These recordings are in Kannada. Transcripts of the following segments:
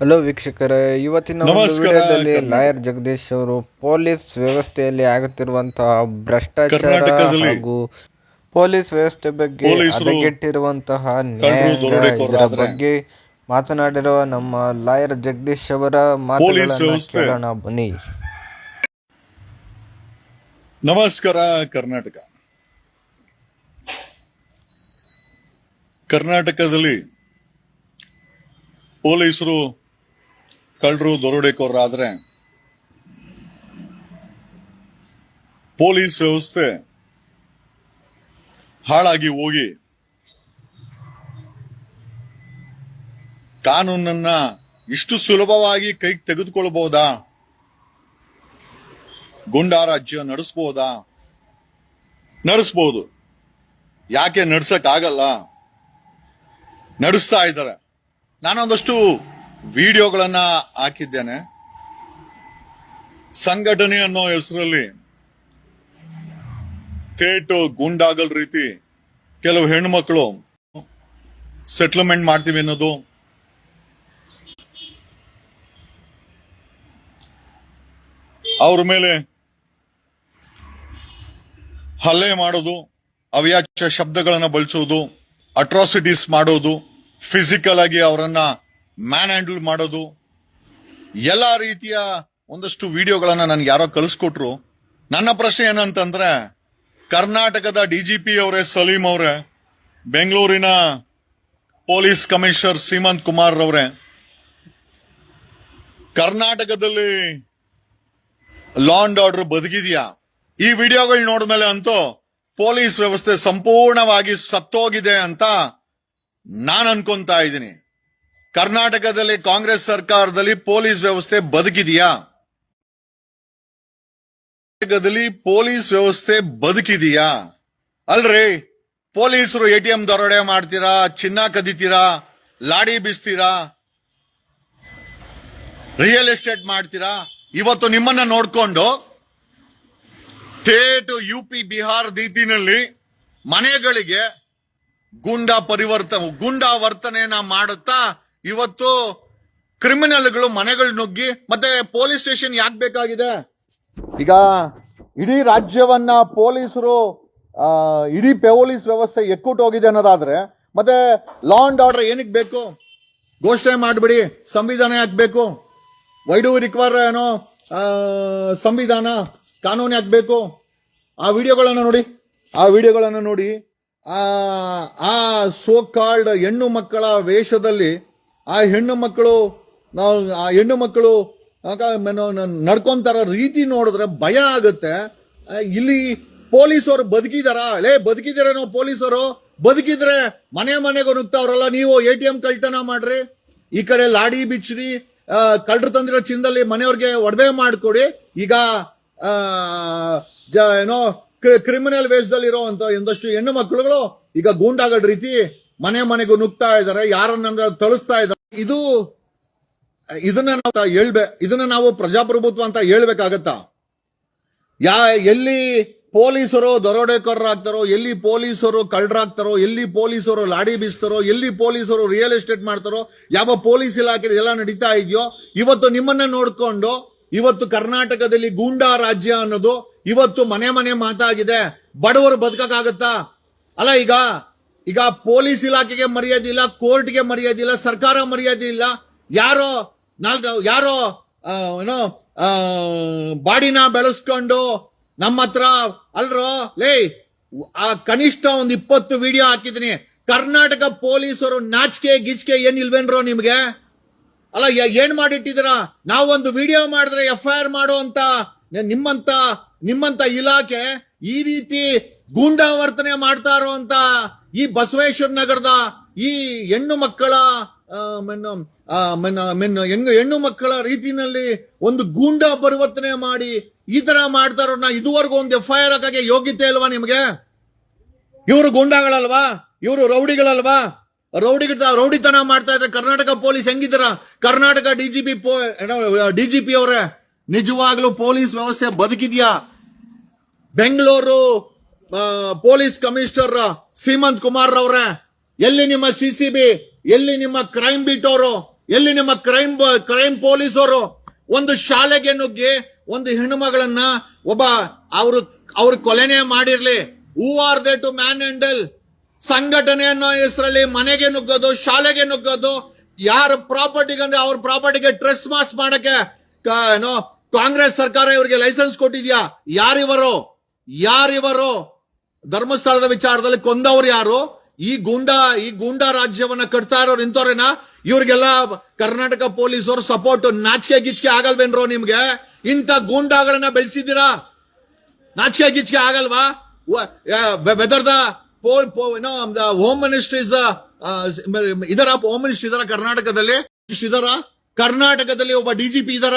ಹಲೋ ವೀಕ್ಷಕರೇ ಇವತ್ತಿನ ವಿಷಯದಲ್ಲಿ ವಿಡಿಯೋದಲ್ಲಿ ಲಾಯರ್ ಜಗದೀಶ್ ಅವರು ಪೊಲೀಸ್ ವ್ಯವಸ್ಥೆಯಲ್ಲಿ ಆಗುತ್ತಿರುವಂತಹ ಭ್ರಷ್ಟಾಚಾರ ಹಾಗೂ ಪೊಲೀಸ್ ವ್ಯವಸ್ಥೆ ಬಗ್ಗೆ ಅಡಗಿಟ್ಟಿರುವಂತಹ ಹದಗೆಟ್ಟಿರುವಂತಹ ಆದ್ರೆ ಬಗ್ಗೆ ಮಾತನಾಡಿರುವ ನಮ್ಮ ಲಾಯರ್ ಜಗದೀಶ್ ಅವರ ಮಾತುಗಳನ್ನು. ಕೇಳೋಣ ಬನ್ನಿ ನಮಸ್ಕಾರ, ಕರ್ನಾಟಕ. ಕರ್ನಾಟಕದಲ್ಲಿ ಪೊಲೀಸರು ಕಳ್ಳರು ದರೋಡೆಕೋರರಾದ್ರೆ ಪೊಲೀಸ್ ವ್ಯವಸ್ಥೆ ಹಾಳಾಗಿ ಹೋಗಿ ಕಾನೂನನ್ನ ಇಷ್ಟು ಸುಲಭವಾಗಿ ಕೈಗೆ ತೆಗೆದುಕೊಳ್ಬಹುದಾ? ಗುಂಡಾ ರಾಜ್ಯ ನಡೆಸ್ಬೋದಾ? ನಡೆಸ್ಬೋದು. ಯಾಕೆ ನಡ್ಸಕ್ ಆಗಲ್ಲ ನಡೆಸ್ತಾ ಇದ್ದಾರೆ. ನಾನೊಂದಷ್ಟು ವಿಡಿಯೋಗಳನ್ನ ಹಾಕಿದ್ದೇನೆ. ಸಂಘಟನೆ ಅನ್ನೋ ಹೆಸರಲ್ಲಿ ತೇಟು ಗುಂಡಾಗಲ್ ರೀತಿ ಕೆಲವು ಹೆಣ್ಮಕ್ಳು ಸೆಟ್ಲ್ಮೆಂಟ್ ಮಾಡ್ತೀವಿ ಅನ್ನೋದು. ಅವ್ರ ಮೇಲೆ ಹಲ್ಲೆ ಮಾಡೋದು ಅವ್ಯಾಚ ಶಬ್ದಗಳನ್ನು ಬಳಸೋದು ಅಟ್ರಾಸಿಟೀಸ್ ಮಾಡೋದು ಫಿಸಿಕಲ್ ಆಗಿ ಅವರನ್ನ ಮ್ಯಾನ್ ಹ್ಯಾಂಡಲ್ ಮಾಡೋದು, ಎಲ್ಲ ರೀತಿಯ ಒಂದಷ್ಟು ವಿಡಿಯೋಗಳನ್ನು ನನಗೆ ಯಾರೋ ಕಳಿಸ್ಕೊಟ್ರು. ನನ್ನ ಪ್ರಶ್ನೆ ಏನಂತಂದ್ರೆ, ಕರ್ನಾಟಕದ ಡಿ ಜಿ ಪಿ ಅವರೇ ಸಲೀಂ ಅವರೇ, ಬೆಂಗಳೂರಿನ ಪೊಲೀಸ್ ಕಮಿಷನರ್ ಸೀಮಂತ್ ಕುಮಾರ್ ಅವರೇ, ಕರ್ನಾಟಕದಲ್ಲಿ ಲಾ ಅಂಡ್ ಆರ್ಡರ್ ಬದುಕಿದ್ಯಾ ಈ ವಿಡಿಯೋಗಳು ನೋಡಿದ್ಮೇಲೆ ಅಂತೂ ಪೊಲೀಸ್ ವ್ಯವಸ್ಥೆ ಸಂಪೂರ್ಣವಾಗಿ ಸತ್ತೋಗಿದೆ ಅಂತ ನಾನು ಅನ್ಕೊಂತಾ ಇದ್ದೀನಿ. ಕರ್ನಾಟಕದಲ್ಲಿ ಕಾಂಗ್ರೆಸ್ ಸರ್ಕಾರದಲ್ಲಿ ಪೊಲೀಸ್ ವ್ಯವಸ್ಥೆ ಬದುಕಿದೆಯಾ? ಕರ್ನಾಟಕದಲ್ಲಿ ಪೊಲೀಸ್ ವ್ಯವಸ್ಥೆ ಬದುಕಿದೆಯಾ? ಅಲ್ರಿ, ಪೊಲೀಸರು ಎ ಟಿ ಎಂ ದರೋಡೆ ಮಾಡ್ತೀರಾ, ಚಿನ್ನ ಕದಿತೀರಾ, ಲಾಡಿ ಬೀಸ್ತೀರಾ? ರಿಯಲ್ ಎಸ್ಟೇಟ್ ಮಾಡ್ತೀರಾ? ಇವತ್ತು ನಿಮ್ಮನ್ನ ನೋಡ್ಕೊಂಡು ಸ್ಟೇಟ್ ಯು ಪಿ ಬಿಹಾರ್ ರೀತಿನಲ್ಲಿ ಮನೆಗಳಿಗೆ ಗುಂಡಾ ಪರಿವರ್ತ, ಗುಂಡ ವರ್ತನೆಯನ್ನ ಮಾಡುತ್ತಾ ಇವತ್ತು ಕ್ರಿಮಿನಲ್ಗಳು ಮನೆಗಳು ನುಗ್ಗಿ ಮತ್ತೆ ಪೊಲೀಸ್ ಸ್ಟೇಷನ್ ಯಾಕೆ ಬೇಕಾಗಿದೆ? ಈಗ ಇಡೀ ರಾಜ್ಯವನ್ನ ಪೊಲೀಸರು ಇಡೀ ಪೊಲೀಸ್ ವ್ಯವಸ್ಥೆ ಎಕ್ಕುಟ್ಟು ಹೋಗಿದೆ ಅನ್ನೋದಾದ್ರೆ ಮತ್ತೆ ಲಾ ಅಂಡ್ ಆರ್ಡರ್ ಏನಕ್ಕೆ ಬೇಕು? ಘೋಷಣೆ ಮಾಡಿಬಿಡಿ, ಸಂವಿಧಾನ ಯಾಕೆ ಬೇಕು? ವೈ ಡು ರಿಕ್ವೈರ್ ಏನೋ ಸಂವಿಧಾನ ಕಾನೂನು ಯಾಕೆ ಬೇಕು ಆ ವಿಡಿಯೋಗಳನ್ನು ನೋಡಿ. ಆ ವಿಡಿಯೋಗಳನ್ನು ನೋಡಿ. ಆ ಸೋ ಕಾಲ್ಡ್ ಹೆಣ್ಣು ಮಕ್ಕಳ ವೇಷದಲ್ಲಿ ಆ ಹೆಣ್ಣು ಮಕ್ಕಳು ನಾವು, ಆ ಹೆಣ್ಣು ಮಕ್ಕಳು ನಡ್ಕೊಂತಾರ ರೀತಿ ನೋಡಿದ್ರೆ ಭಯ ಆಗುತ್ತೆ. ಇಲ್ಲಿ ಪೊಲೀಸರು ಬದುಕಿದಾರ? ಲೇ ಬದುಕಿದಾರೇನೋ ಪೊಲೀಸರು ಬದುಕಿದ್ರೆ ಮನೆ ಮನೆಗೂ ನುಗ್ತಾವ್ರಲ್ಲ ನೀವು? ಎ ಟಿ ಎಂ ಕಳ್ತನ ಮಾಡ್ರಿ. ಈ ಕಡೆ ಲಾಡಿ ಬಿಚ್ಚ್ರಿ. ಕಳ್ಳರು ತಂದಿರೋ ಚಿನ್ನದಲ್ಲಿ ಮನೆಯವ್ರಿಗೆ ಒಡವೆ ಮಾಡ್ಕೊಡಿ. ಈಗ ಏನೋ ಕ್ರಿಮಿನಲ್ ವೇಷದಲ್ಲಿ ಇರೋವಂಥ ಒಂದಷ್ಟು ಹೆಣ್ಣು ಮಕ್ಕಳುಗಳು ಈಗ ಗೂಂಡಾಗಳ ರೀತಿ ಮನೆ ಮನೆಗೂ ನುಗ್ತಾ ಇದ್ದಾರೆ, ಯಾರನ್ನ ತಳಿಸ್ತಾ ಇದ್ದಾರೆ. ಇದು, ಇದನ್ನ ನಾವು ಹೇಳ್ಬೇ, ಇದನ್ನ ನಾವು ಪ್ರಜಾಪ್ರಭುತ್ವ ಅಂತ ಹೇಳ್ಬೇಕಾಗತ್ತಾ? ಯಾ, ಎಲ್ಲಿ ಪೊಲೀಸರು ದರೋಡೆಕೋರರಾಗ್ತಾರೋ ಎಲ್ಲಿ ಪೊಲೀಸರು ಕಳ್ರಾಗ್ತಾರೋ ಎಲ್ಲಿ ಪೊಲೀಸರು ಲಾಡಿ ಬೀಸ್ತಾರೋ, ಎಲ್ಲಿ ಪೊಲೀಸರು ರಿಯಲ್ ಎಸ್ಟೇಟ್ ಮಾಡ್ತಾರೋ, ಯಾವ ಪೊಲೀಸ್ ಇಲಾಖೆ ಎಲ್ಲ ನಡೀತಾ ಇದೆಯೋ, ಇವತ್ತು ನಿಮ್ಮನ್ನ ನೋಡ್ಕೊಂಡು ಇವತ್ತು ಕರ್ನಾಟಕದಲ್ಲಿ ಗೂಂಡಾ ರಾಜ್ಯ ಅನ್ನೋದು ಇವತ್ತು ಮನೆ ಮನೆ ಮಾತಾಗಿದೆ. ಬಡವರು ಬದುಕಕ್ಕಾಗತ್ತಾ? ಅಲ್ಲ, ಈಗ ಈಗ ಪೊಲೀಸ್ ಇಲಾಖೆಗೆ ಮರ್ಯಾದೆ ಇಲ್ಲ, ಕೋರ್ಟ್ಗೆ ಮರ್ಯಾದೆ ಇಲ್ಲ, ಸರ್ಕಾರ ಮರ್ಯಾದೆ ಇಲ್ಲ. ಯಾರೋ, ನಾಲ್ಕು, ಯಾರೋ ಏನೋ ಬಾಡಿನ ಬೆಳೆಸ್ಕೊಂಡು ನಮ್ಮ ಹತ್ರ, ಅಲ್ರೋ, ಲೇ, ಆ ಕನಿಷ್ಠ ಒಂದು ಇಪ್ಪತ್ತು ವಿಡಿಯೋ ಹಾಕಿದ್ದೀನಿ. ಕರ್ನಾಟಕ ಪೊಲೀಸರು ನಾಚಿಕೆ ಗಿಚ್ಕೆ ಏನ್ ಇಲ್ವೇನ್ರೋ ನಿಮ್ಗೆ? ಅಲ್ಲ ಏನ್ ಮಾಡಿಟ್ಟಿದ್ದೀರಾ? ನಾವೊಂದು ವಿಡಿಯೋ ಮಾಡಿದ್ರೆ ಎಫ್ ಐ ಆರ್ ಮಾಡೋ ಅಂತ ನಿಮ್ಮಂತ ನಿಮ್ಮಂತ ಇಲಾಖೆ ಈ ರೀತಿ ಗೂಂಡಾವರ್ತನೆ ಮಾಡ್ತಾ ಇರುವಂತ ಈ ಬಸವೇಶ್ವರ ನಗರದ ಈ ಹೆಣ್ಣು ಮಕ್ಕಳ ಹೆಣ್ಣು ಮಕ್ಕಳ ರೀತಿನಲ್ಲಿ ಒಂದು ಗೂಂಡಾ ಪರಿವರ್ತನೆ ಮಾಡಿ ಈ ತರ ಮಾಡ್ತಾ ಇರೋರ್ನ ಇದುವರೆಗೂ ಒಂದು ಎಫ್ ಐ ಆರ್ ಹಾಕಾಗೆ ಯೋಗ್ಯತೆ ಅಲ್ವಾ ನಿಮಗೆ? ಇವರು ಗೂಂಡಾಗಳಲ್ವಾ? ಇವರು ರೌಡಿಗಳಲ್ವಾ? ರೌಡಿ ರೌಡಿತನ ಮಾಡ್ತಾ ಇದ್ರೆ Karnataka police ಹೆಂಗಿದ್ದೀರಾ? Karnataka D G P D G P ಅವರೇ, ನಿಜವಾಗ್ಲೂ ಪೊಲೀಸ್ ವ್ಯವಸ್ಥೆ ಬದುಕಿದ್ಯಾ? ಬೆಂಗಳೂರು ಪೊಲೀಸ್ ಕಮಿಷನರ್ ಸೀಮಂತ್ ಕುಮಾರ್ ರವ್ರೆ ಎಲ್ಲಿ ನಿಮ್ಮ ಸಿ ಸಿ ಬಿ ಎಲ್ಲಿ ನಿಮ್ಮ ಕ್ರೈಮ್ ಬೀಟ್ ಅವರು, ಎಲ್ಲಿ ನಿಮ್ಮ ಕ್ರೈಮ್ ಕ್ರೈಮ್ ಪೊಲೀಸ್ ಅವರು? ಒಂದು ಶಾಲೆಗೆ ನುಗ್ಗಿ ಒಂದು ಹೆಣ್ಣು ಮಗಳನ್ನ ಒಬ್ಬ ಅವರು, ಅವ್ರ ಕೊಲೆನೇ ಮಾಡಿರ್ಲಿ. Who are they to manhandle ಸಂಘಟನೆ ಅನ್ನೋ ಹೆಸರಲ್ಲಿ ಮನೆಗೆ ನುಗ್ಗೋದು, ಶಾಲೆಗೆ ನುಗ್ಗೋದು, ಯಾರ ಪ್ರಾಪರ್ಟಿಗಂದ್ರೆ ಅವ್ರ ಪ್ರಾಪರ್ಟಿಗೆ ಟ್ರೆಸ್ ಮಾಸ್ ಮಾಡಕ್ಕೆ ಏನೋ, ಕಾಂಗ್ರೆಸ್ ಸರ್ಕಾರ ಇವರಿಗೆ ಲೈಸೆನ್ಸ್ ಕೊಟ್ಟಿದ್ಯಾ? ಯಾರಿವರು? ಯಾರಿವರು? ಧರ್ಮಸ್ಥಳದ ವಿಚಾರದಲ್ಲಿ ಕೊಂದವ್ರು ಯಾರು? ಈ ಗೂಂಡಾ ಈ ಗೂಂಡಾ ರಾಜ್ಯವನ್ನ ಕಟ್ತಾ ಇರೋರು ಇಂಥವ್ರೇನ? ಇವ್ರಿಗೆಲ್ಲ ಕರ್ನಾಟಕ ಪೊಲೀಸರು ಸಪೋರ್ಟ್ ನಾಚಿಕೆ ಗಿಚ್ಕೆ ಆಗಲ್ವೇನ್ರೋ ನಿಮ್ಗೆ? ಇಂಥ ಗೂಂಡಾಗಳನ್ನ ಬೆಳೆಸಿದ್ದೀರಾ? ನಾಚಿಕೆ ಗಿಚ್ಕೆ ಆಗಲ್ವಾ? Whether the home minister is ಇದರ ಹೋಮ್ ಮಿನಿಸ್ಟರ್ ಇದರ ಕರ್ನಾಟಕದಲ್ಲಿ ಇದರ ಕರ್ನಾಟಕದಲ್ಲಿ ಒಬ್ಬ ಡಿಜಿಪಿ ಇದರ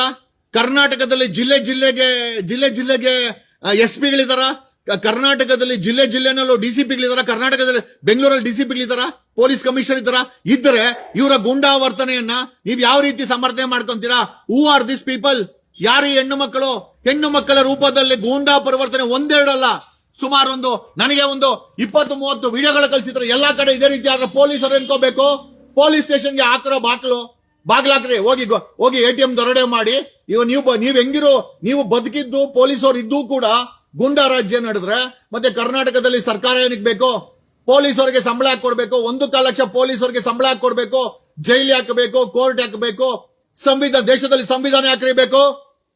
ಕರ್ನಾಟಕದಲ್ಲಿ ಜಿಲ್ಲೆ ಜಿಲ್ಲೆಗೆ ಜಿಲ್ಲೆ ಜಿಲ್ಲೆಗೆ ಎಸ್ ಪಿಗಳಿದಾರ ಕರ್ನಾಟಕದಲ್ಲಿ ಜಿಲ್ಲೆ ಜಿಲ್ಲೆನಲ್ಲೂ ಡಿಸಿಪಿಗಳಿದಾರ ಕರ್ನಾಟಕದಲ್ಲಿ ಬೆಂಗಳೂರಲ್ಲಿ ಡಿ ಸಿ ಪಿಗಳಿದಾರ ಪೊಲೀಸ್ ಕಮಿಷನರ್ ಇದ್ದಾರ ಇದ್ರೆ ಇವರ ಗುಂಡಾವರ್ತನೆಯನ್ನ ನೀವು ಯಾವ ರೀತಿ ಸಮರ್ಥನೆ ಮಾಡ್ಕೊಂತೀರಾ? ಹೂ ಆರ್ ದಿಸ್ ಪೀಪಲ್ ಯಾರು ಹೆಣ್ಣು ಮಕ್ಕಳು? ಹೆಣ್ಣು ಮಕ್ಕಳ ರೂಪದಲ್ಲಿ ಗೂಂಡಾ ಪರಿವರ್ತನೆ ಒಂದೆರಡಲ್ಲ. ಸುಮಾರು ಒಂದು ನನಗೆ ಒಂದು ಇಪ್ಪತ್ತು, ಮೂವತ್ತು ವಿಡಿಯೋಗಳು ಕಳಿಸಿದ್ರೆ. ಎಲ್ಲಾ ಕಡೆ ಇದೇ ರೀತಿ ಆದ್ರೆ ಪೊಲೀಸರು ಎನ್ಕೋಬೇಕು. ಪೊಲೀಸ್ ಸ್ಟೇಷನ್ಗೆ ಹಾಕಿರೋ ಬಾಕ್ಲು ಬಾಗ್ಲಾಕ್ರಿ ಹೋಗಿ ಹೋಗಿ ಎ ಟಿ ಎಂ ದೊರಡೆ ಮಾಡಿ. ಇವ ನೀವು ನೀವ್ ಹೆಂಗಿರೋ, ನೀವು ಬದುಕಿದ್ದು ಪೊಲೀಸರು ಇದ್ದೂ ಕೂಡ ಗುಂಡಾ ರಾಜ್ಯ ನಡೆದ್ರೆ, ಮತ್ತೆ ಕರ್ನಾಟಕದಲ್ಲಿ ಸರ್ಕಾರ ಏನಕ್ಕೆ ಬೇಕು ಪೊಲೀಸರಿಗೆ ಸಂಬಳ ಕೊಡ್ಬೇಕು, ಒಂದು ಕಾಲ ಲಕ್ಷ ಪೊಲೀಸರಿಗೆ ಸಂಬಳ ಕೊಡ್ಬೇಕು, ಜೈಲಿ ಹಾಕಬೇಕು, ಕೋರ್ಟ್ ಹಾಕಬೇಕು ಸಂವಿಧಾನ ದೇಶದಲ್ಲಿ ಸಂವಿಧಾನ ಹಾಕಿರಬೇಕು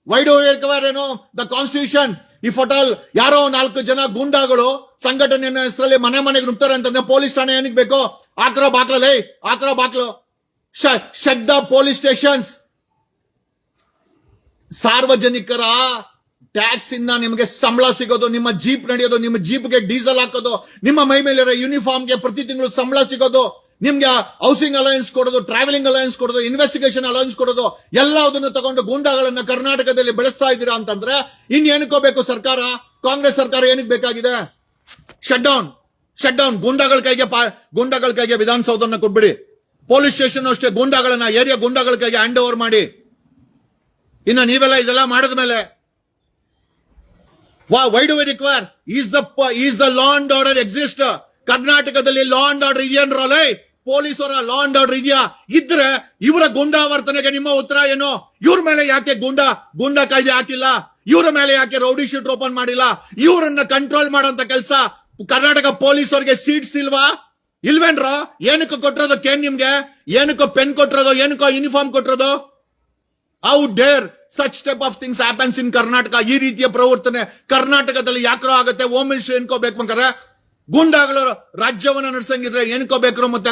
ವೈಡೋ ಏನು? ದ ಕಾನ್ಸ್ಟಿಟ್ಯೂಷನ್ ಈ ಫೋಟೋಲ್ ಯಾರೋ ನಾಲ್ಕು ಜನ ಗೂಂಡಾಗಳು ಸಂಘಟನೆ ಹೆಸರಲ್ಲಿ ಮನೆ ಮನೆಗೆ ನುಗ್ತಾರೆ ಅಂತಂದ್ರೆ ಪೊಲೀಸ್ ಠಾಣೆ ಏನಕ್ಕೆ ಬೇಕು? ಆಕ್ರೋ ಬಾಕ್ಲಲ್ಲಿ ಆಕ್ರೋ ಬಾಕ್ಲು. Shut police stations. ಸಾರ್ವಜನಿಕರ ಟ್ಯಾಕ್ಸ್ ಇಂದ ನಿಮಗೆ ಸಂಬಳ ಸಿಗೋದು, ನಿಮ್ಮ ಜೀಪ್ ನಡೆಯೋದು, ನಿಮ್ಮ ಜೀಪ್ಗೆ ಡೀಸೆಲ್ ಹಾಕೋದು, ನಿಮ್ಮ ಮೈ ಮೇಲಿರೋ ಯೂನಿಫಾರ್ಮ್ಗೆ ಪ್ರತಿ ತಿಂಗಳು ಸಂಬಳ ಸಿಗೋದು. ನಿಮ್ಗೆ ಹೌಸಿಂಗ್ ಅಲಯನ್ಸ್ ಕೊಡೋದು ಟ್ರಾವೆಲಿಂಗ್ ಅಲಯನ್ಸ್ ಕೊಡೋದು ಇನ್ವೆಸ್ಟಿಗೇಷನ್ ಅಲಯನ್ಸ್ ಕೊಡೋದು ಎಲ್ಲದನ್ನು ತಗೊಂಡು ಗೂಂಡಾಗಳನ್ನ ಕರ್ನಾಟಕದಲ್ಲಿ ಬೆಳೆಸ್ತಾ ಇದ್ದೀರಾ ಅಂತಂದ್ರೆ ಇನ್ ಏನಕ್ಕೋಬೇಕು ಸರ್ಕಾರ, ಕಾಂಗ್ರೆಸ್ ಸರ್ಕಾರ ಏನಕ್ಕೆ ಬೇಕಾಗಿದೆ? ಶಟ್ ಡೌನ್ ಶಟ್ ಡೌನ್ ಗೂಂಡಾಗಳ ಕೈಗೆ ಗೂಂಡಾಗಳ ಕೈಗೆ ವಿಧಾನಸೌಧನ ಕೊಟ್ಬಿಡಿ. ಪೊಲೀಸ್ ಸ್ಟೇಷನ್ ಅಷ್ಟೇ ಗೂಂಡಾಗಳನ್ನ ಏರಿಯಾ ಗೂಂಡಾಗಳ ಕೈಗೆ ಹ್ಯಾಂಡ್ ಓವರ್ ಮಾಡಿ. ಇನ್ನು ನೀವೆಲ್ಲ ಇದೆಲ್ಲ ಮಾಡಿದ್ಮೇಲೆ ವಾ why do we require is the is the law and order exist ಕರ್ನಾಟಕದಲ್ಲಿ ಲಾ ಅಂಡ್ ಆರ್ಡರ್ ಇದೆಯನ್ರಲ್ಲೇ ಪೊಲೀಸರ ಲಾ ಅಂಡ್ ಆರ್ಡರ್ ಇದೆಯಾ? ಇದ್ರೆ ಇವರ ಗುಂಡಾವರ್ತನೆಗೆ ನಿಮ್ಮ ಉತ್ತರ ಏನು? ಇವ್ರ ಮೇಲೆ ಯಾಕೆ ಗುಂಡಾ ಗುಂಡಾ ಕಾಯ್ದೆ ಹಾಕಿಲ್ಲ? ಇವರ ಮೇಲೆ ಯಾಕೆ ರೌಡಿ ಶೀಟ್ ಓಪನ್ ಮಾಡಿಲ್ಲ? ಇವರನ್ನ ಕಂಟ್ರೋಲ್ ಮಾಡೋಂತ ಕೆಲಸ ಕರ್ನಾಟಕ ಪೊಲೀಸರಿಗೆ ಸೀಟ್ಸ್ ಇಲ್ವಾ? ಇಲ್ವೇನ್ರೋ? ಏನಕ್ಕೆ ಕೊಟ್ಟಿರೋದು ಕೇನ್ ನಿಮ್ಗೆ? ಏನಕ್ಕೋ ಪೆನ್ ಕೊಟ್ಟಿರೋದು ಏನಕ್ಕೋ ಯೂನಿಫಾರ್ಮ್ ಕೊಟ್ಟಿರೋದು how dare such type of things happens in Karnataka ಈ ರೀತಿಯ ಪ್ರವರ್ತನೆ ಕರ್ನಾಟಕದಲ್ಲಿ ಯಾಕ್ರೋ ಆಗುತ್ತೆ? ಹೋಮ್ ಮಿನಿಸ್ಟರ್ ಏನ್ಕೋಬೇಕು ಬೇಕಾರೆ ಗೂಂಡಾಗಳು ರಾಜ್ಯವನ್ನ ನಡೆಸಂಗಿದ್ರೆ ಏನ್ಕೋಬೇಕು ಮತ್ತೆ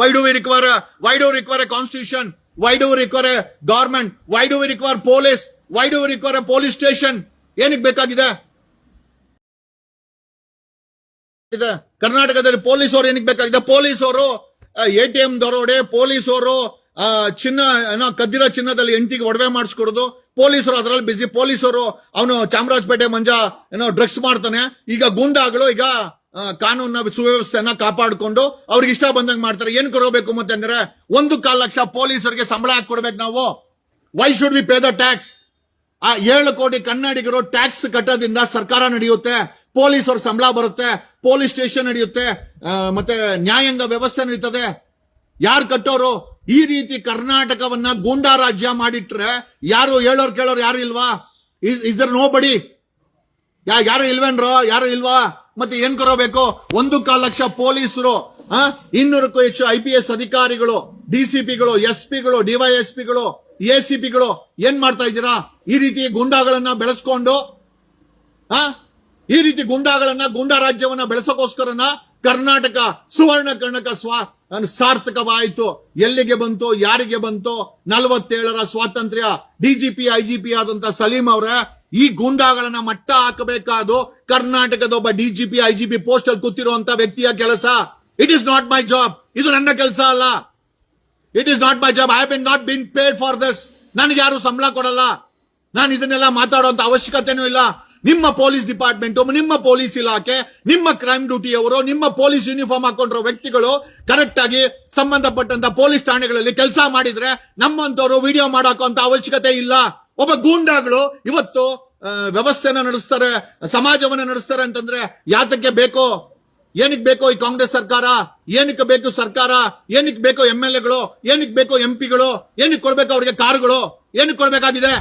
why do we require why require constitution why do require government why do require police why do require police station ಏನಕ್ಕೆ ಬೇಕಾಗಿದೆ? ಕರ್ನಾಟಕದಲ್ಲಿ ಪೊಲೀಸ್ ಅವರು ಏನಕ್ಕೆ ಬೇಕಾಗಿದೆ? ಪೊಲೀಸರು ಎ ಟಿ ಎಂ ದರೋಡೆ ಪೊಲೀಸ್ ಅವರು ಚಿನ್ನ, ಏನೋ ಕದ್ದಿರೋ ಚಿನ್ನದಲ್ಲಿ ಎಂಟಿಗೆ ಒಡವೆ ಮಾಡಿಸ್ಕೊಡೋದು. ಪೊಲೀಸರು ಅದರಲ್ಲಿ ಬಿಸಿ ಪೊಲೀಸರು ಅವನು ಚಾಮರಾಜಪೇಟೆ ಮಂಜ ಏನೋ ಡ್ರಗ್ಸ್ ಮಾಡ್ತಾನೆ. ಈಗ ಗೂಂಡಾಗಳು ಈಗ ಕಾನೂನ ಸುವ್ಯವಸ್ಥೆಯನ್ನ ಕಾಪಾಡಿಕೊಂಡು ಅವ್ರಿಗೆ ಇಷ್ಟ ಬಂದಂಗೆ ಮಾಡ್ತಾರೆ. ಏನ್ ಕೊಡಬೇಕು ಮತ್ತೆ ಅಂದ್ರೆ ಒಂದು ಕಾಲ್ ಲಕ್ಷ ಪೊಲೀಸರಿಗೆ ಸಂಬಳ ಹಾಕಿ ಕೊಡ್ಬೇಕು ನಾವು. Why should we pay the tax ಆ, ಏಳು ಕೋಟಿ ಕನ್ನಡಿಗರು ಟ್ಯಾಕ್ಸ್ ಕಟ್ಟೋದ್ರಿಂದ ಸರ್ಕಾರ ನಡೆಯುತ್ತೆ. ಪೊಲೀಸರು ಸಂಬಳ ಬರುತ್ತೆ. ಪೊಲೀಸ್ ಸ್ಟೇಷನ್ ನಡೆಯುತ್ತೆ. ಮತ್ತೆ ನ್ಯಾಯಾಂಗ ವ್ಯವಸ್ಥೆ ನಡೀತದೆ. ಯಾರು ಕಟ್ಟೋರು? ಈ ರೀತಿ ಕರ್ನಾಟಕವನ್ನ ಗೂಂಡಾ ರಾಜ್ಯ ಮಾಡಿಟ್ರೆ ಯಾರು ಹೇಳೋರು ಕೇಳೋರು ಯಾರು ಇಲ್ವಾ? ಇಸ್ ದರ್ ನೋ ಬಡಿ ಯಾರು ಇಲ್ವೇನ್ರೋ? ಯಾರು ಇಲ್ವಾ? ಮತ್ತೆ ಏನ್ ಕರೋಬೇಕು ಒಂದು ಕಾಲ್ ಲಕ್ಷ ಪೊಲೀಸರು, ಆ? ಇನ್ನೂರಕ್ಕೂ ಹೆಚ್ಚು ಐ ಪಿ ಎಸ್ ಅಧಿಕಾರಿಗಳು ಡಿಸಿಪಿಗಳು ಎಸ್ ಪಿಗಳು ಡಿವೈಎಸ್ಪಿಗಳು ಎ ಸಿ ಪಿಗಳು ಏನ್ ಮಾಡ್ತಾ ಇದ್ದೀರಾ? ಈ ರೀತಿ ಗುಂಡಾಗಳನ್ನ ಬೆಳೆಸ್ಕೊಂಡು, ಆ? ಈ ರೀತಿ ಗುಂಡಾಗಳನ್ನ, ಗುಂಡಾ ರಾಜ್ಯವನ್ನ ಬೆಳೆಸೋಕೋಸ್ಕರನ ಕರ್ನಾಟಕ ಸುವರ್ಣ ಕರ್ಣಕ ಸ್ವಾ ಸಾರ್ಥಕವಾಯಿತು. ಎಲ್ಲಿಗೆ ಬಂತು? ಯಾರಿಗೆ ಬಂತು? ನಲವತ್ತೇಳರ ಸ್ವಾತಂತ್ರ್ಯ ಡಿಜಿಪಿ ಐಜಿಪಿ ಆದಂತ ಸಲೀಂ ಅವರೇ ಈ ಗೂಂಡಾಗಳನ್ನ ಮಟ್ಟ ಹಾಕಬೇಕಾದು ಕರ್ನಾಟಕದ ಒಬ್ಬ ಡಿಜಿಪಿ ಐಜಿಪಿ ಪೋಸ್ಟ್ ಅಲ್ಲಿ ಕೂತಿರುವಂತ ವ್ಯಕ್ತಿಯ ಕೆಲಸ. It is not my job ಇದು ನನ್ನ ಕೆಲಸ ಅಲ್ಲ. It is not my job I been not been paid for this ನನಗೆ ಯಾರು ಸಂಬಳ ಕೊಡಲ್ಲ. ನಾನು ಇದನ್ನೆಲ್ಲ ಮಾತಾಡುವಂತ ಅವಶ್ಯಕತೆನೂ ಇಲ್ಲ. ನಿಮ್ಮ ಪೊಲೀಸ್ ಡಿಪಾರ್ಟ್ಮೆಂಟ್ ನಿಮ್ಮ ಪೊಲೀಸ್ ಇಲಾಖೆ, ನಿಮ್ಮ ಕ್ರೈಮ್ ಡ್ಯೂಟಿಯವರು, ನಿಮ್ಮ ಪೊಲೀಸ್ ಯೂನಿಫಾರ್ಮ್ ಹಾಕೊಂಡಿರೋ ವ್ಯಕ್ತಿಗಳು ಕರೆಕ್ಟ್ ಆಗಿ ಸಂಬಂಧಪಟ್ಟಂತ ಪೊಲೀಸ್ ಠಾಣೆಗಳಲ್ಲಿ ಕೆಲಸ ಮಾಡಿದ್ರೆ ನಮ್ಮಂತವ್ರು ವಿಡಿಯೋ ಮಾಡಾಕುವಂತ ಅವಶ್ಯಕತೆ ಇಲ್ಲ. ಒಬ್ಬ ಗೂಂಡಾಗಳು ಇವತ್ತು ವ್ಯವಸ್ಥೆನ ನಡೆಸ್ತಾರೆ, ಸಮಾಜವನ್ನ ನಡೆಸ್ತಾರೆ ಅಂತಂದ್ರೆ ಯಾತಕ್ಕೆ ಬೇಕೋ, ಏನಕ್ಕೆ ಬೇಕೋ ಈ ಕಾಂಗ್ರೆಸ್ ಸರ್ಕಾರ, ಏನಕ್ಕೆ ಬೇಕು ಸರ್ಕಾರ, ಏನಕ್ಕೆ ಬೇಕೋ ಎಂ ಎಲ್ ಎಗಳು, ಏನಕ್ಕೆ ಬೇಕೋ ಎಂ ಪಿಗಳು, ಏನಕ್ಕೆ ಕೊಡ್ಬೇಕು ಅವ್ರಿಗೆ ಕಾರುಗಳು, ಏನಕ್ಕೆ ಕೊಡ್ಬೇಕಾಗಿದೆ?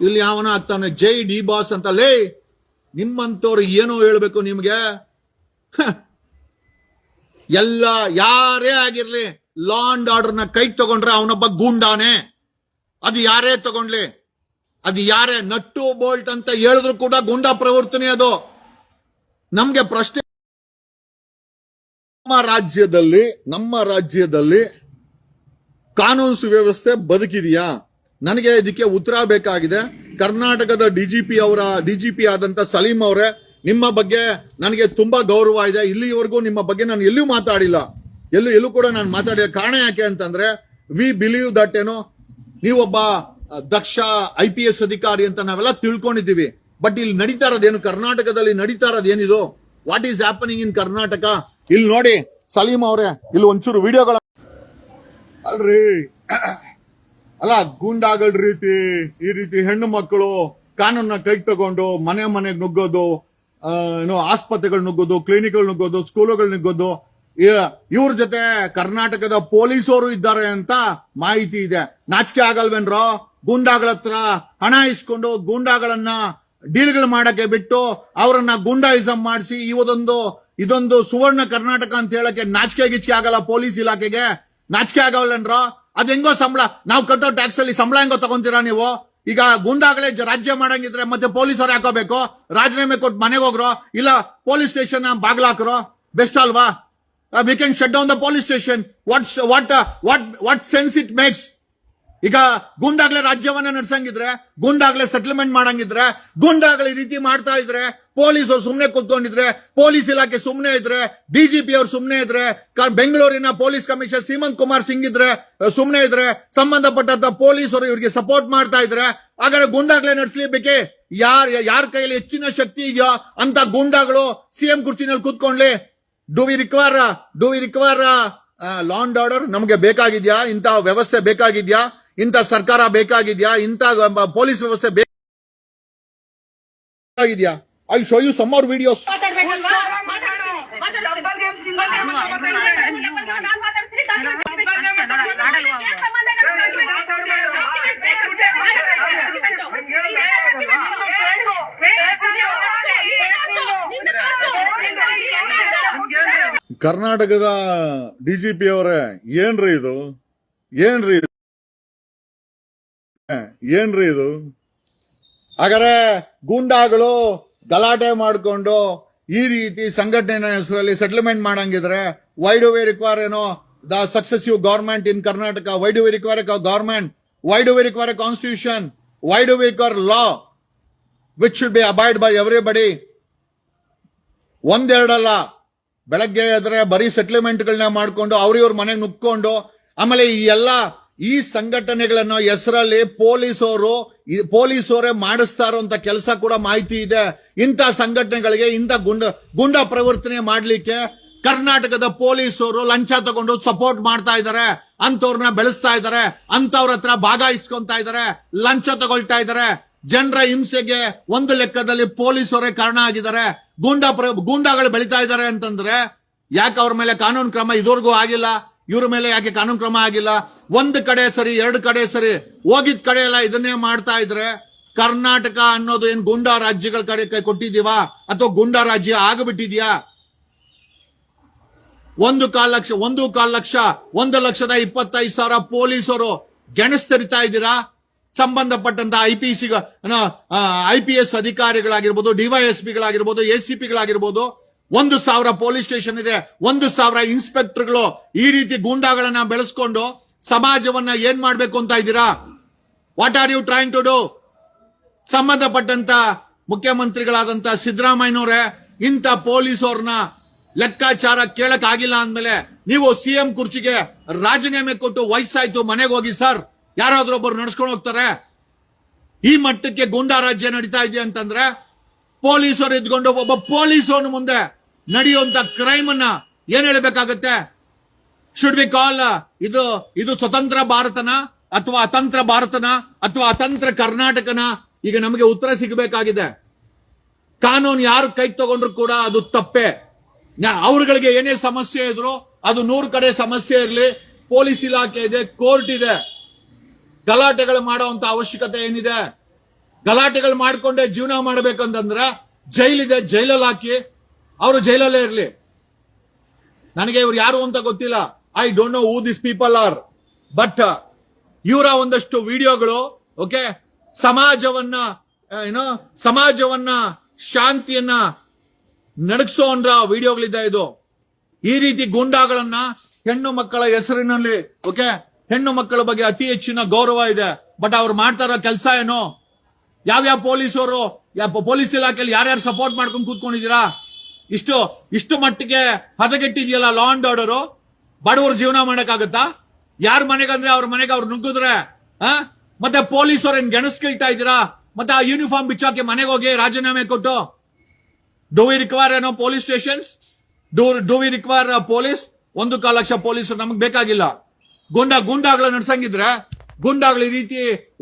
ಇಲ್ಲಿ ಯಾವನ ಆಗ್ತಾನೆ, ಜೈ ಡಿ ಬಾಸ್ ಅಂತ, ಲೇ, ನಿಮ್ಮಂತವ್ರು ಏನೋ ಹೇಳ್ಬೇಕು ನಿಮ್ಗೆ. ಎಲ್ಲ ಯಾರೇ ಆಗಿರ್ಲಿ ಲಾ ಅಂಡ್ ಆರ್ಡರ್ನ ಕೈ ತಗೊಂಡ್ರೆ ಅವನೊಬ್ಬ ಗೂಂಡಾನೆ. ಅದು ಯಾರೇ ತಗೊಂಡ್ಲಿ, ಅದು ಯಾರೇ ನಟ್ಟು ಬೋಲ್ಟ್ ಅಂತ ಹೇಳಿದ್ರು ಕೂಡ ಗೂಂಡಾ ಪ್ರವರ್ತನೆ ಅದು. ನಮ್ಗೆ ಪ್ರಶ್ನೆ, ನಮ್ಮ ರಾಜ್ಯದಲ್ಲಿ ನಮ್ಮ ರಾಜ್ಯದಲ್ಲಿ ಕಾನೂನು ಸುವ್ಯವಸ್ಥೆ ಬದುಕಿದೆಯಾ? ನನಗೆ ಇದಕ್ಕೆ ಉತ್ತರ ಬೇಕಾಗಿದೆ. ಕರ್ನಾಟಕದ ಡಿಜಿಪಿ ಅವರ ಡಿಜಿಪಿ ಆದಂತ ಸಲೀಂ ಅವರೇ, ನಿಮ್ಮ ಬಗ್ಗೆ ನನಗೆ ತುಂಬಾ ಗೌರವ ಇದೆ. ಇಲ್ಲಿವರೆಗೂ ನಿಮ್ಮ ಬಗ್ಗೆ ನಾನು ಎಲ್ಲೂ ಮಾತಾಡಿಲ್ಲ. ಎಲ್ಲೂ ಎಲ್ಲೂ ಕೂಡ ನಾನು ಮಾತಾಡಿಲ್ಲ ಕಾರಣ ಯಾಕೆ ಅಂತಂದ್ರೆ ವಿ ಬಿಲೀವ್ ದಟ್ ಏನೋ ನೀವೊಬ್ಬ ದಕ್ಷ ಐ ಪಿ ಎಸ್ ಅಧಿಕಾರಿ ಅಂತ ನಾವೆಲ್ಲ ತಿಳ್ಕೊಂಡಿದ್ದೀವಿ. ಬಟ್ ಇಲ್ಲಿ ನಡೀತಾ ಇರೋದೇನು? ಕರ್ನಾಟಕದಲ್ಲಿ ನಡೀತಾ ಇರೋದೇನಿದು? What is happening in Karnataka? ಇಲ್ಲಿ ನೋಡಿ, ಸಲೀಂ ಅವರೇ, ಇಲ್ಲಿ ಒಂಚೂರು ವಿಡಿಯೋಗಳ ಅಲ್ರಿ. ಅಲ್ಲ ಗೂಂಡಾಗಳ ರೀತಿ, ಈ ರೀತಿ ಹೆಣ್ಣು ಮಕ್ಕಳು ಕಾನೂನ ಕೈಗೆ ತಗೊಂಡು ಮನೆ ಮನೆಗೆ ನುಗ್ಗೋದು ಏನೋ ಆಸ್ಪತ್ರೆಗಳು ನುಗ್ಗೋದು ಕ್ಲಿನಿಕ್ಗಳು ನುಗ್ಗೋದು ಸ್ಕೂಲುಗಳು ನುಗ್ಗೋದು ಇವ್ರ ಜೊತೆ ಕರ್ನಾಟಕದ ಪೊಲೀಸರು ಇದ್ದಾರೆ ಅಂತ ಮಾಹಿತಿ ಇದೆ. ನಾಚಿಕೆ ಆಗಲ್ವೇನ್ರೋ? ಗೂಂಡಾಗಳ ಹತ್ರ ಹಣ ಇಸ್ಕೊಂಡು ಗೂಂಡಾಗಳನ್ನ ಡೀಲ್ಗಳು ಮಾಡಕ್ಕೆ ಬಿಟ್ಟು ಅವರನ್ನ ಗೂಂಡಾಯಿಸಂ ಮಾಡಿಸಿ ಇವದೊಂದು, ಇದೊಂದು ಸುವರ್ಣ ಕರ್ನಾಟಕ ಅಂತ ಹೇಳಕ್ಕೆ ನಾಚಿಕೆ ಗಿಚಿಕೆ ಆಗಲ್ಲ ಪೊಲೀಸ್ ಇಲಾಖೆಗೆ? ನಾಚಿಕೆ ಆಗಲ್ವೇನ್ರೋ? ಅದ್ ಹೆಂಗೋ ಸಂಬಳ? ನಾವು ಕಟ್ಟೋ ಟ್ಯಾಕ್ಸ್ ಅಲ್ಲಿ ಸಂಬಳ ಹೆಂಗೋ ತಗೊಂತೀರಾ ನೀವು? ಈಗ ಗುಂಡಾಗಳೇ ರಾಜ್ಯ ಮಾಡಂಗಿದ್ರೆ ಮತ್ತೆ ಪೊಲೀಸರು ಹಾಕೋಬೇಕು ರಾಜೀನಾಮೆ ಕೊಟ್ಟು ಮನೆಗೆ ಹೋಗ್ರೋ? ಇಲ್ಲ ಪೊಲೀಸ್ ಸ್ಟೇಷನ್ ಬಾಗ್ಲಾಕ್ರೋ? ಬೆಸ್ಟ್ ಅಲ್ವಾ? We can shut down the police station what's what what what sense it makes ಈಗ ಗುಂಡಾಗ್ಲೆ ರಾಜ್ಯವನ್ನ ನಡ್ಸಂಗಿದ್ರೆ, ಗುಂಡಾಗ್ಲೆ ಸೆಟಲ್ಮೆಂಟ್ ಮಾಡಂಗಿದ್ರೆ, ಗುಂಡಾಗ್ಲೆ ಈ ರೀತಿ ಮಾಡ್ತಾ ಇದ್ರೆ ಪೊಲೀಸರು ಸುಮ್ನೆ ಕೂತ್ಕೊಂಡಿದ್ರೆ ಪೊಲೀಸ್ ಇಲಾಖೆ ಸುಮ್ನೆ ಇದ್ರೆ ಡಿಜಿಪಿ ಅವ್ರು ಸುಮ್ನೆ ಇದ್ರೆ ಬೆಂಗಳೂರಿನ ಪೊಲೀಸ್ ಕಮಿಷನರ್ ಸೀಮಂತ್ ಕುಮಾರ್ ಸಿಂಗ್ ಇದ್ರೆ ಸುಮ್ನೆ ಇದ್ರೆ, ಸಂಬಂಧಪಟ್ಟಂತ ಪೊಲೀಸರು ಇವ್ರಿಗೆ ಸಪೋರ್ಟ್ ಮಾಡ್ತಾ ಇದ್ರೆ, ಹಾಗಾದ್ರೆ ಗುಂಡಾಗ್ಲೆ ನಡೆಸಲೇಬೇಕೆ? ಯಾರ್, ಯಾರ ಕೈಯಲ್ಲಿ ಹೆಚ್ಚಿನ ಶಕ್ತಿ ಇದೆಯೋ ಅಂತ ಗುಂಡಾಗಳು ಸಿಎಂ ಕುರ್ಚಿನಲ್ಲಿ ಕೂತ್ಕೊಂಡ್ಲಿ do we require do we require law and order ನಮಗೆ ಬೇಕಾಗಿದ್ಯಾ ಇಂಥ ವ್ಯವಸ್ಥೆ ಬೇಕಾಗಿದ್ಯಾ ಇಂಥ ಸರ್ಕಾರ ಬೇಕಾಗಿದ್ಯಾ ಇಂಥ ಪೊಲೀಸ್ ವ್ಯವಸ್ಥೆ ಬೇಕಾಗಿದ್ಯಾ I show you some our videos ಕರ್ನಾಟಕದ ಡಿಜಿಪಿ ಅವರೇ, ಏನ್ರಿ ಇದು? ಏನ್ರಿ ಇದು? ಏನ್ರಿ ಇದು? ಹಾಗಾದ್ರೆ ಗೂಂಡಾಗಳು ಗಲಾಟೆ ಮಾಡಿಕೊಂಡು ಈ ರೀತಿ ಸಂಘಟನೆ ಹೆಸರಲ್ಲಿ ಸೆಟಲ್ಮೆಂಟ್ ಮಾಡಂಗಿದ್ರೆ ವೈ ಡು ವಿ ರಿಕ್ವೈರ್ ಏನೋ the successive government in Karnataka why do we require government why do we require constitution why do we require law which should be abide by everybody ಒಂದೆರಡಲ್ಲ. ಬೆಳಗ್ಗೆ ಆದರೆ ಬರೀ ಸೆಟ್ಲ್ಮೆಂಟ್ಗಳನ್ನ ಮಾಡಿಕೊಂಡು ಅವ್ರಿವ್ರ ಮನೆಗೆ ನುಗ್ಕೊಂಡು ಆಮೇಲೆ ಈ ಎಲ್ಲ ಈ ಸಂಘಟನೆಗಳನ್ನ ಹೆಸರಲ್ಲಿ ಪೊಲೀಸರು ಪೊಲೀಸವರೇ ಮಾಡಿಸ್ತಾರೋ ಅಂತ ಕೆಲಸ ಕೂಡ ಮಾಹಿತಿ ಇದೆ. ಇಂಥ ಸಂಘಟನೆಗಳಿಗೆ ಇಂಥ ಗುಂಡ ಗುಂಡ ಪ್ರವರ್ತನೆ ಮಾಡಲಿಕ್ಕೆ ಕರ್ನಾಟಕದ ಪೊಲೀಸರು ಲಂಚ ತಗೊಂಡು ಸಪೋರ್ಟ್ ಮಾಡ್ತಾ ಇದ್ದಾರೆ ಅಂತವ್ರನ್ನ ಬೆಳೆಸ್ತಾ ಇದ್ದಾರೆ ಅಂತವ್ರ ಹತ್ರ ಭಾಗ ಇಸ್ಕೊಂತಾ ಇದ್ದಾರೆ ಲಂಚ ತಗೊಳ್ತಾ ಇದ್ದಾರೆ ಜನರ ಹಿಂಸೆಗೆ ಒಂದು ಲೆಕ್ಕದಲ್ಲಿ ಪೊಲೀಸರೇ ಕಾರಣ ಆಗಿದ್ದಾರೆ. ಗೂಂಡಾ ಗೂಂಡಾಗಳು ಬೆಳಿತಾ ಇದ್ದಾರೆ ಅಂತಂದ್ರೆ ಯಾಕೆ ಅವ್ರ ಮೇಲೆ ಕಾನೂನು ಕ್ರಮ ಇದುವರೆಗೂ ಆಗಿಲ್ಲ? ಇವ್ರ ಮೇಲೆ ಯಾಕೆ ಕಾನೂನು ಕ್ರಮ ಆಗಿಲ್ಲ? ಒಂದು ಕಡೆ ಸರಿ, ಎರಡು ಕಡೆ ಸರಿ, ಹೋಗಿದ್ ಕಡೆ ಎಲ್ಲ ಇದನ್ನೇ ಮಾಡ್ತಾ ಇದ್ರೆ ಕರ್ನಾಟಕ ಅನ್ನೋದು ಏನ್ ಗೂಂಡಾ ರಾಜ್ಯಗಳ ಕಡೆ ಕೈ ಕೊಟ್ಟಿದೀವಾ ಅಥವಾ ಗುಂಡಾ ರಾಜ್ಯ ಆಗಬಿಟ್ಟಿದ್ಯಾ? ಒಂದು ಕಾಲ್ ಲಕ್ಷ, ಒಂದು ಕಾಲ್ ಲಕ್ಷ, ಒಂದು ಲಕ್ಷದ ಇಪ್ಪತ್ತೈದು ಸಾವಿರ ಪೊಲೀಸರು ಗೆಣಸ್ತರಿತಾ ಇದ್ದೀರಾ? ಸಂಬಂಧಪಟ್ಟಂತ I P C I P S ಅಧಿಕಾರಿಗಳಾಗಿರ್ಬೋದು ಡಿವೈಎಸ್ಪಿಗಳಾಗಿರ್ಬೋದು ಎ ಸಿ ಪಿಗಳಾಗಿರ್ಬೋದು ಒಂದು ಸಾವಿರ ಪೊಲೀಸ್ ಸ್ಟೇಷನ್ ಇದೆ, ಒಂದು ಸಾವಿರ ಇನ್ಸ್ಪೆಕ್ಟರ್ಗಳು ಈ ರೀತಿ ಗೂಂಡಾಗಳನ್ನ ಬೆಳೆಸ್ಕೊಂಡು ಸಮಾಜವನ್ನ ಏನ್ ಮಾಡ್ಬೇಕು ಅಂತ ಇದ್ದೀರಾ? What are you trying to do ಸಂಬಂಧಪಟ್ಟಂತ ಮುಖ್ಯಮಂತ್ರಿಗಳಾದಂತ ಸಿದ್ದರಾಮಯ್ಯನವರೇ, ಇಂಥ ಪೊಲೀಸವ್ರನ್ನ ಲೆಕ್ಕಾಚಾರ ಕೇಳಕ್ ಆಗಿಲ್ಲ ಅಂದ್ಮೇಲೆ ನೀವು ಸಿಎಂ ಕುರ್ಚಿಗೆ ರಾಜೀನಾಮೆ ಕೊಟ್ಟು ವಯಸ್ಸಾಯ್ತು, ಮನೆಗೆ ಹೋಗಿ ಸರ್. ಯಾರಾದ್ರೂ ಒಬ್ಬರು ನಡ್ಸ್ಕೊಂಡು ಹೋಗ್ತಾರೆ? ಈ ಮಟ್ಟಕ್ಕೆ ಗೂಂಡಾ ರಾಜ್ಯ ನಡೀತಾ ಇದೆ ಅಂತಂದ್ರೆ ಪೊಲೀಸರು ಇದ್ಕೊಂಡು ಒಬ್ಬ ಪೊಲೀಸವನು ಮುಂದೆ ನಡೆಯುವಂತ ಕ್ರೈಮ್ ಅನ್ನ ಏನ್ ಹೇಳಬೇಕಾಗತ್ತೆ? ಶುಡ್ ವಿ ಕಾಲ್ ಇದು ಇದು ಸ್ವತಂತ್ರ ಭಾರತನ ಅಥವಾ ಅತಂತ್ರ ಭಾರತನ ಅಥವಾ ಅತಂತ್ರ ಕರ್ನಾಟಕನ? ಈಗ ನಮಗೆ ಉತ್ತರ ಸಿಗಬೇಕಾಗಿದೆ. ಕಾನೂನು ಯಾರು ಕೈಗೆ ತಗೊಂಡ್ರು ಕೂಡ ಅದು ತಪ್ಪೆ. ಅವ್ರುಗಳಿಗೆ ಏನೇ ಸಮಸ್ಯೆ ಇದ್ರು ಅದು ನೂರು ಕಡೆ ಸಮಸ್ಯೆ ಇರಲಿ. ಪೊಲೀಸ್ ಇಲಾಖೆ ಇದೆ, ಕೋರ್ಟ್ ಇದೆ. ಗಲಾಟೆಗಳು ಮಾಡುವಂತ ಅವಶ್ಯಕತೆ ಏನಿದೆ? ಗಲಾಟೆಗಳು ಮಾಡಿಕೊಂಡೇ ಜೀವನ ಮಾಡ್ಬೇಕಂತಂದ್ರೆ ಜೈಲಿದೆ, ಜೈಲಲ್ಲಿ ಹಾಕಿ. ಅವರು ಜೈಲಲ್ಲೇ ಇರಲಿ. ನನಗೆ ಇವ್ರು ಯಾರು ಅಂತ ಗೊತ್ತಿಲ್ಲ. I don't know who this people are but ಇವರ ಒಂದಷ್ಟು ವಿಡಿಯೋಗಳು ಓಕೆ ಸಮಾಜವನ್ನ ಏನೋ ಸಮಾಜವನ್ನ ಶಾಂತಿಯನ್ನ ನಡಗಿಸೋ ಅಂದ್ರ ವಿಡಿಯೋಗಳಿದೆ ಇದು. ಈ ರೀತಿ ಗೂಂಡಾಗಳನ್ನ ಹೆಣ್ಣು ಮಕ್ಕಳ ಹೆಸರಿನಲ್ಲಿ ಓಕೆ ಹೆಣ್ಣು ಮಕ್ಕಳ ಬಗ್ಗೆ ಅತಿ ಹೆಚ್ಚಿನ ಗೌರವ ಇದೆ. ಬಟ್ ಅವ್ರು ಮಾಡ್ತಾ ಕೆಲಸ ಏನು? ಯಾವ್ಯಾವ ಪೊಲೀಸರು ಯಾವ ಪೊಲೀಸ್ ಇಲಾಖೆಯಲ್ಲಿ ಯಾರ್ಯಾರು ಸಪೋರ್ಟ್ ಮಾಡ್ಕೊಂಡು ಕೂತ್ಕೊಂಡಿದ್ದೀರಾ? ಇಷ್ಟು ಇಷ್ಟು ಮಟ್ಟಿಗೆ ಹದಗೆಟ್ಟಿದೆಯಲ್ಲ ಲಾ ಅಂಡ್ ಆರ್ಡರ್ ಬಡವರು ಜೀವನ ಮಾಡಕ್ಕಾಗತ್ತಾ? ಯಾರ ಮನೆಗಂದ್ರೆ ಅವ್ರ ಮನೆಗೆ ಅವ್ರು ನುಗ್ಗಿದ್ರೆ, ಆ? ಮತ್ತೆ ಪೊಲೀಸರು ಏನ್ ಗೆಣಸ್ಕಿಳ್ತಾ ಇದ್ದೀರಾ? ಮತ್ತೆ ಆ ಯೂನಿಫಾರ್ಮ್ ಬಿಚ್ಚಾಕಿ ಮನೆಗೆ ಹೋಗಿ ರಾಜೀನಾಮೆ ಕೊಟ್ಟು? ಡೂ ವಿ ರಿಕ್ವೈರ್ ಏನೋ police stations do do we require police ಒಂದು ಕಾಲ ಲಕ್ಷ ಪೊಲೀಸರು ನಮ್ಗೆ ಬೇಕಾಗಿಲ್ಲ. ಗುಂಡ ಗುಂಡಾಗಳ ನಡ್ಸಂಗಿದ್ರೆ? ಗುಂಡಾಗಳು ಈ ರೀತಿ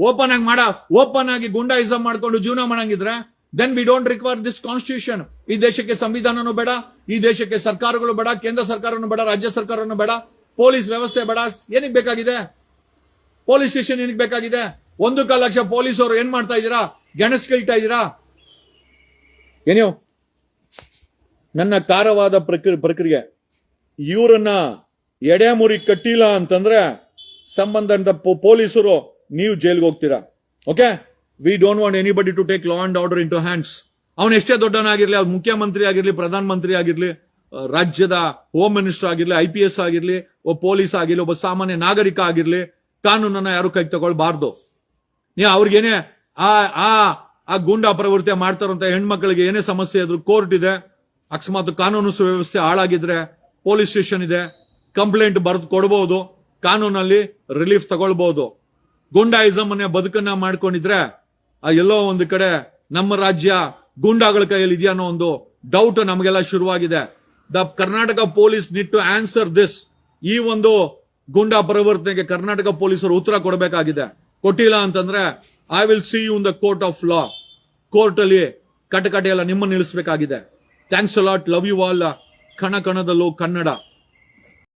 ಓಪನ್ ಆಗಿ ಮಾಡ ಓಪನ್ ಆಗಿ ಗುಂಡಾಯಿಸಮ್ ಮಾಡ್ಕೊಂಡು ಜೀವನ ಮಾಡಂಗಿದ್ರೆ? Then we don't require this constitution ಈ ದೇಶಕ್ಕೆ ಸಂವಿಧಾನನೂ ಬೇಡ, ಈ ದೇಶಕ್ಕೆ ಸರ್ಕಾರಗಳು ಬೇಡ, ಕೇಂದ್ರ ಸರ್ಕಾರನೂ ಬೇಡ, ರಾಜ್ಯ ಸರ್ಕಾರನೂ ಬೇಡ, ಪೊಲೀಸ್ ವ್ಯವಸ್ಥೆ ಬೇಡ. ಏನಿಗ್ ಬೇಕಾಗಿದೆ? ಪೊಲೀಸ್ ಸ್ಟೇಷನ್ ಏನಕ್ಕೆ ಬೇಕಾಗಿದೆ? ಒಂದು ಕಾಲ ಲಕ್ಷ ಪೊಲೀಸರು ಏನ್ ಮಾಡ್ತಾ ಇದ್ದೀರಾ? ಕೇಳ್ತಾ ಇದ್ದೀರಾ? ಏನೋ ನನ್ನ ಕಾರವಾದ ಪ್ರಕ್ರಿಯೆ ಪ್ರಕ್ರಿಯೆ ಇವರನ್ನ ಎಡೆಮುರಿ ಕಟ್ಟಿಲ್ಲ ಅಂತಂದ್ರೆ ಸಂಬಂಧದ ಪೊಲೀಸರು, ನೀವು ಜೈಲ್ಗೆ ಹೋಗ್ತೀರಾ? Okay we don't want anybody to take law and order in to hands ಅವನು ಎಷ್ಟೇ ದೊಡ್ಡನಾಗಿರ್ಲಿ ಅವ್ರು ಮುಖ್ಯಮಂತ್ರಿ ಆಗಿರ್ಲಿ ಪ್ರಧಾನ ಮಂತ್ರಿ ಆಗಿರ್ಲಿ ರಾಜ್ಯದ ಹೋಮ್ ಮಿನಿಸ್ಟರ್ ಆಗಿರ್ಲಿ ಐ ಪಿ ಎಸ್ ಆಗಿರ್ಲಿ, ಒಬ್ಬ ಪೊಲೀಸ್ ಆಗಿರ್ಲಿ, ಒಬ್ಬ ಸಾಮಾನ್ಯ ನಾಗರಿಕ ಆಗಿರ್ಲಿ, ಕಾನೂನನ್ನ ಯಾರು ಕೈ ತಗೊಳ್ಬಾರ್ದು. ನೀ ಅವ್ರಿಗೇನೆ ಆ ಆ ಆ ಗೂಂಡಾ ಪ್ರವೃತ್ತಿ ಮಾಡ್ತಾರಂತ ಹೆಣ್ಮಕ್ಳಿಗೆ ಏನೇ ಸಮಸ್ಯೆ ಇದ್ರು ಕೋರ್ಟ್ ಇದೆ, ಅಕಸ್ಮಾತ್ ಕಾನೂನು ಸುವ್ಯವಸ್ಥೆ ಹಾಳಾಗಿದ್ರೆ ಪೊಲೀಸ್ ಸ್ಟೇಷನ್ ಇದೆ ಕಂಪ್ಲೇಂಟ್ ಬರೆದು ಕೊಡಬಹುದು ಕಾನೂನಲ್ಲಿ ರಿಲೀಫ್ ತಗೊಳ್ಬಹುದು ಗೂಂಡಾಯಿಸಮ್ ಅನ್ನೋ ಬದುಕನ್ನ ಮಾಡ್ಕೊಂಡಿದ್ರೆ, ಆ ಎಲ್ಲೋ ಒಂದು ಕಡೆ ನಮ್ಮ ರಾಜ್ಯ ಗೂಂಡಾಗಳ ಕೈಯಲ್ಲಿ ಇದೆಯಾ ಅನ್ನೋ ಒಂದು ಡೌಟ್ ನಮಗೆಲ್ಲ ಶುರುವಾಗಿದೆ. The Karnataka police need to answer this ಈ ಒಂದು ಗೂಂಡಾ ಪರಿವರ್ತನೆಗೆ ಕರ್ನಾಟಕ ಪೊಲೀಸರು ಉತ್ತರ ಕೊಡಬೇಕಾಗಿದೆ. ಕೊಟ್ಟಿಲ್ಲ ಅಂತಂದ್ರೆ I will see you in the court of law court ಅಲ್ಲಿ ಕಟಕಟೆ ಎಲ್ಲ ನಿಮ್ಮನ್ನು ನಿಲ್ಲಿಸಬೇಕಾಗಿದೆ. Thanks a lot love you all ಕಣ ಕಣದಲ್ಲೂ ಕನ್ನಡ.